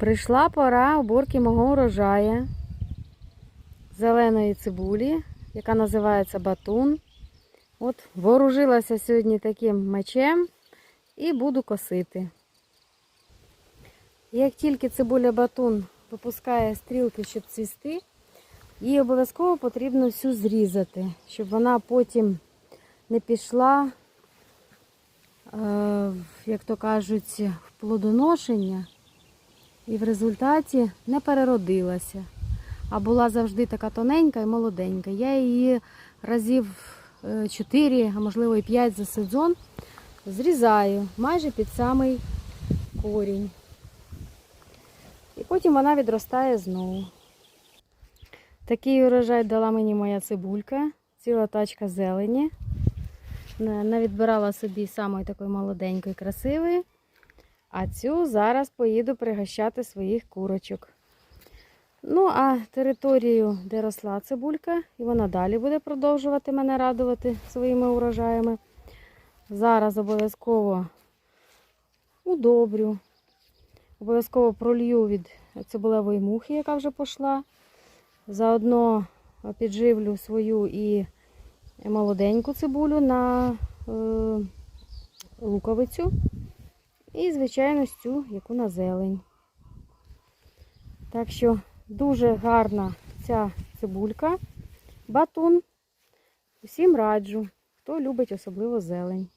Прийшла пора уборки мого урожаю зеленої цибулі, яка називається батун. От вооружилася сьогодні таким мечем і буду косити. Як тільки цибуля батун випускає стрілки, щоб цвісти, її обов'язково потрібно всю зрізати, щоб вона потім не пішла, е, як то кажуть, в плодоношення і в результаті не переродилася. А була завжди така тоненька і молоденька. Я її разів 4, а можливо і 5 за сезон зрізаю майже під самий корінь. І потім вона відростає знову. Такий урожай дала мені моя цибулька, ціла тачка зелені. На- Навідбирала собі самої такої молоденької, красивої. А цю зараз поїду пригощати своїх курочок. Ну, а територію, де росла цибулька, і вона далі буде продовжувати мене радувати своїми урожаями. Зараз обов'язково удобрю, обов'язково пролью від цибулевої мухи, яка вже пішла. Заодно підживлю свою і молоденьку цибулю на е, луковицю. І, звичайно, цю, яку на зелень. Так що дуже гарна ця цибулька, батун. Усім раджу, хто любить особливо зелень.